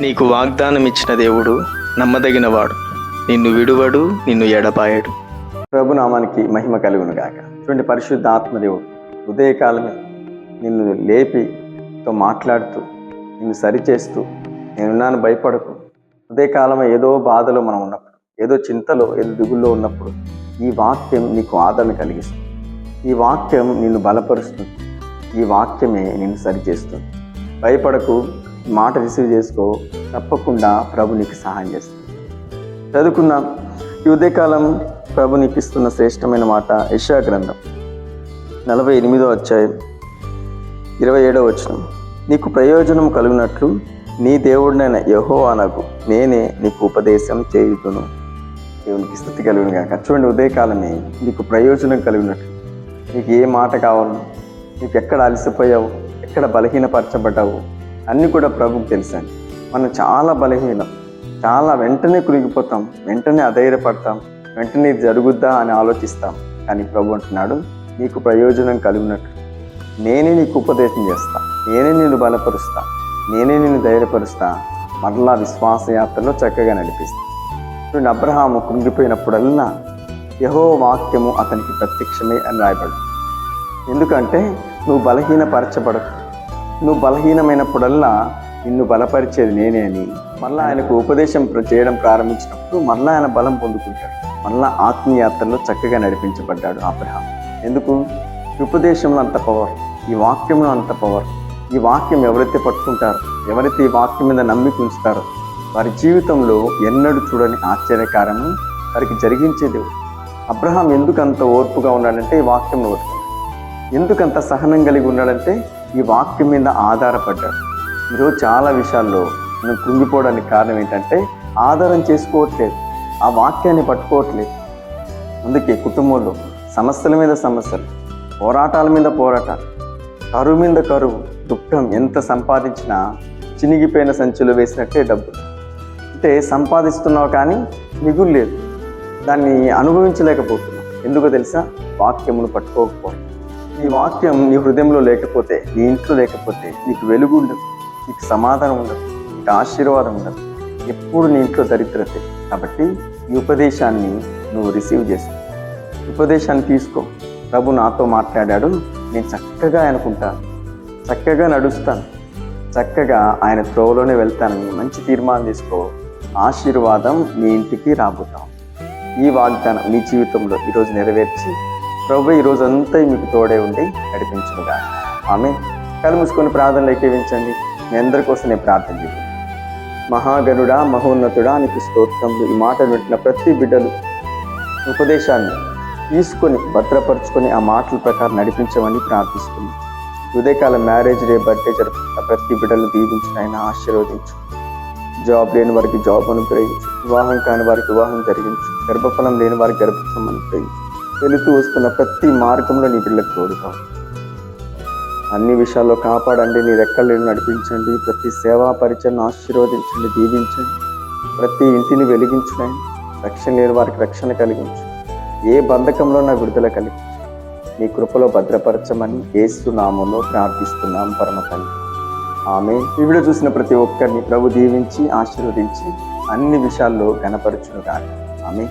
నీకు వాగ్దానం ఇచ్చిన దేవుడు నమ్మదగినవాడు. నిన్ను విడువడు నిన్ను ఎడపాయడు ప్రభునామానికి మహిమ కలుగును గాక చూడండి పరిశుద్ధ ఆత్మదేవుడు ఉదయకాలమే నిన్ను లేపితో మాట్లాడుతూ నిన్ను సరిచేస్తూ నేనున్నాను భయపడకు. ఉదయకాలమే ఏదో బాధలో మనం ఉన్నప్పుడు ఏదో చింతలో ఏదో దిగుల్లో ఉన్నప్పుడు ఈ వాక్యం నీకు ఆదరణ కలిగిస్తుంది. ఈ వాక్యం నిన్ను బలపరుస్తుంది. ఈ వాక్యమే నిన్ను సరిచేస్తుంది. భయపడకు మాట రిసీవ్ చేసుకో తప్పకుండా ప్రభు నీకు సహాయం చేస్తుంది. చదువుకుందాం. ఈ ఉదయకాలం ప్రభు నీకు ఇస్తున్న శ్రేష్టమైన మాట యశా గ్రంథం. నలభై ఎనిమిదో అధ్యాయం ఇరవై ఏడో వచనం. నీకు ప్రయోజనం కలిగినట్లు నీ దేవుడినైన యహో అనగు నేనే నీకు ఉపదేశం చేయుదును. దేవునికి స్థుతి కలుగును కాక చూడండి ఉదయకాలమే నీకు ప్రయోజనం కలిగినట్లు. నీకు ఏ మాట కావాలో నీకు ఎక్కడ అలసిపోయావు ఎక్కడ బలహీనపరచబడ్డావు అన్నీ కూడా ప్రభుకి తెలుసండి. మనం చాలా బలహీనం. చాలా వెంటనే కురిగిపోతాం వెంటనే అధైర్యపడతాం వెంటనే ఇది జరుగుద్దా అని ఆలోచిస్తాం. కానీ ప్రభు అంటున్నాడు నీకు ప్రయోజనం కలిగినట్లు. నేనే నీకు ఉపదేశం చేస్తా. నేనే నిన్ను బలపరుస్తా. నేనే నిన్ను ధైర్యపరుస్తా. మరలా విశ్వాసయాత్రలో చక్కగా నడిపిస్తా. నువ్వు అబ్రహాము కృంగిపోయినప్పుడల్లా యహో వాక్యము అతనికి ప్రత్యక్షమే అని రాయబడు ఎందుకంటే నువ్వు బలహీనపరచబడకు. నువ్వు బలహీనమైనప్పుడల్లా నిన్ను బలపరిచేది నేనే అని. మళ్ళా ఆయనకు ఉపదేశం ప్ర- చేయడం ప్రారంభించినప్పుడు మళ్ళా ఆయన బలం పొందుకుంటాడు. మళ్ళా ఆత్మీయాత్రలో చక్కగా నడిపించబడ్డాడు అబ్రహాం ఎందుకు? ఉపదేశంలో అంత పవర్ ఈ వాక్యంలో అంత పవర్ ఈ వాక్యం ఎవరైతే పట్టుకుంటారో ఎవరైతే ఈ వాక్యం మీద నమ్మిక ఉంచుతారో వారి జీవితంలో ఎన్నడూ చూడని ఆశ్చర్యకారము వారికి జరిగించేది అబ్రహాం ఎందుకంత ఓర్పుగా ఉన్నాడంటే ఈ వాక్యంలో ఓర్పు. ఎందుకంత సహనం కలిగి ఉన్నాడంటే ఈ వాక్యం మీద ఆధారపడ్డాడు ఈరోజు చాలా విషయాల్లో మనం కృంగిపోవడానికి కారణం ఏంటంటే ఆధారం చేసుకోవట్లేదు. ఆ వాక్యాన్ని పట్టుకోవట్లేదు. అందుకే కుటుంబంలో సమస్యల మీద సమస్యలు పోరాటాల మీద పోరాటాలు కరువు మీద కరువు దుఃఖం ఎంత సంపాదించినా చినిగిపోయిన సంచులు వేసినట్టే డబ్బు. అంటే సంపాదిస్తున్నావు కానీ మిగులు లేదు దాన్ని అనుభవించలేకపోతున్నావు. ఎందుకో తెలుసా? వాక్యమును పట్టుకోకపోవడం. ఈ వాక్యం నీ హృదయంలో లేకపోతే నీ ఇంట్లో లేకపోతే నీకు వెలుగు ఉండదు నీకు సమాధానం ఉండదు నీకు ఆశీర్వాదం ఉండదు. ఎప్పుడు నీ ఇంట్లో దరిద్రతే. కాబట్టి ఈ ఉపదేశాన్ని నువ్వు రిసీవ్ చేసుకో ఉపదేశాన్ని తీసుకో. ప్రభు నాతో మాట్లాడాడు. నేను చక్కగా అనుకుంటాను చక్కగా నడుస్తాను. చక్కగా ఆయన త్రోవలోనే వెళ్తానని మంచి తీర్మానం తీసుకో. ఆశీర్వాదం మీ ఇంటికి రాబోతాం. ఈ వాగ్దానం మీ జీవితంలో ఈరోజు నెరవేర్చి ప్రభు ఈ రోజు అంతా మీకు తోడే ఉండి నడిపించుగా ఆమె కళ్ళు మూసుకొని ప్రార్థనలు ఏకీవించండి. మీ అందరి కోసం నేను ప్రార్థన చేయండి మహాగణుడా మహోన్నతుడా నీకు స్తోత్రములు. ఈ మాట వింటున్న ప్రతి బిడ్డలు ఉపదేశాన్ని తీసుకొని భద్రపరుచుకొని ఆ మాటల ప్రకారం నడిపించమని ప్రార్థిస్తుంది ఉదయకాల మ్యారేజ్ డే బర్త్డే జరుపుకున్న ప్రతి బిడ్డలు దీవించిన ఆయన ఆశీర్వదించు. జాబ్ లేని వారికి జాబ్ అనుగ్రహించు. వివాహం కాని వారికి వివాహం జరిగించు. గర్భఫలం లేని వారికి గర్భఫలం అనుగ్రహించు. వెళుతూ వస్తున్న ప్రతి మార్గంలో నీ బిడ్డలకు తోడుతాం అన్ని విషయాల్లో కాపాడండి నీ రెక్కలు నడిపించండి ప్రతి సేవా పరిచయను ఆశీర్వదించండి దీవించండి ప్రతి ఇంటిని వెలిగించండి రక్షణ లేని వారికి రక్షణ కలిగించు ఏ బంధకంలో నా విడుదల కలిగించు నీ కృపలో భద్రపరచమని ఏసునామంలో ప్రార్థిస్తున్నాం పరమ తండ్రి. ఆమె ఈ వీడియో చూసిన ప్రతి ఒక్కరిని ప్రభు దీవించి ఆశీర్వదించి అన్ని విషయాల్లో కనపరచును కానీ ఆమె